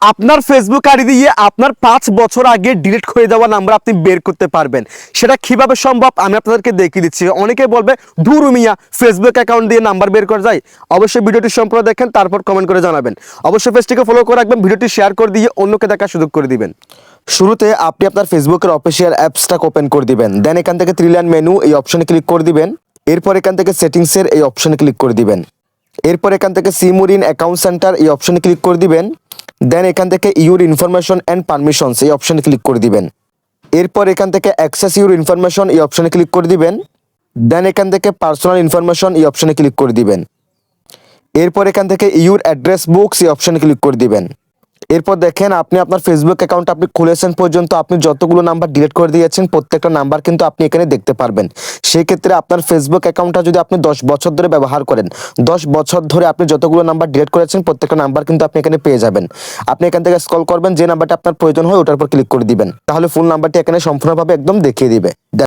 আপনার Facebook ID দিয়ে আপনার পাঁচ বছর আগে ডিলিট হয়ে যাওয়া নাম্বার আপনি বের করতে পারবেন। সেটা কীভাবে সম্ভব আমি আপনাদেরকে দেখিয়ে দিচ্ছি। অনেকে বলবে, ধুরু মিয়া ফেসবুক অ্যাকাউন্ট দিয়ে নাম্বার বের করা যায়? অবশ্যই ভিডিওটি সম্পূর্ণ দেখেন, তারপর কমেন্ট করে জানাবেন। অবশ্যই পেজটিকে ফলো করে রাখবেন, ভিডিওটি শেয়ার করে দিয়ে অন্যকে দেখার সুযোগ করে দিবেন। শুরুতে আপনি আপনার ফেসবুকের অফিসিয়াল অ্যাপসটা ওপেন করে দিবেন। দেন এখান থেকে লাইন মেনু এই অপশনে ক্লিক করে দিবেন। এরপর এখান থেকে সেটিংসের এই অপশনে ক্লিক করে দিবেন। এরপর এখান থেকে সিমুরিন অ্যাকাউন্ট সেন্টার এই অপশনে ক্লিক করে দিবেন। দেন এখান থেকে ইউর ইনফরমেশন অ্যান্ড পারমিশনস এই অপশানে ক্লিক করে দিবেন। এরপর এখান থেকে অ্যাক্সেস ইউর ইনফরমেশন এই অপশানে ক্লিক করে দিবেন। দেন এখান থেকে পার্সোনাল ইনফরমেশন এই অপশানে ক্লিক করে দিবেন। এরপর এখান থেকে ইউর অ্যাড্রেস বুকস এই অপশানে ক্লিক করে দিবেন। এরপর দেখেন আপনি আপনার ফেসবুক অ্যাকাউন্ট আপনি খুলেছেন পর্যন্ত আপনি যতগুলো নাম্বার ডিলিট করে দিয়েছেন, প্রত্যেকটা নাম্বার কিন্তু আপনি এখানে দেখতে পারবেন। সেই ক্ষেত্রে আপনার ফেসবুক অ্যাকাউন্টটা যদি আপনি দশ বছর ধরে ব্যবহার করেন, দশ বছর ধরে আপনি যতগুলো নাম্বার ডিলিট করেছেন, প্রত্যেকটা নাম্বার কিন্তু আপনি এখানে পেয়ে যাবেন। আপনি এখান থেকে স্কল করবেন, যে নাম্বারটা আপনার প্রয়োজন হয় ওটার উপর ক্লিক করে দিবেন। তাহলে ফুল নাম্বারটি এখানে সম্পূর্ণভাবে একদম দেখিয়ে দিবে।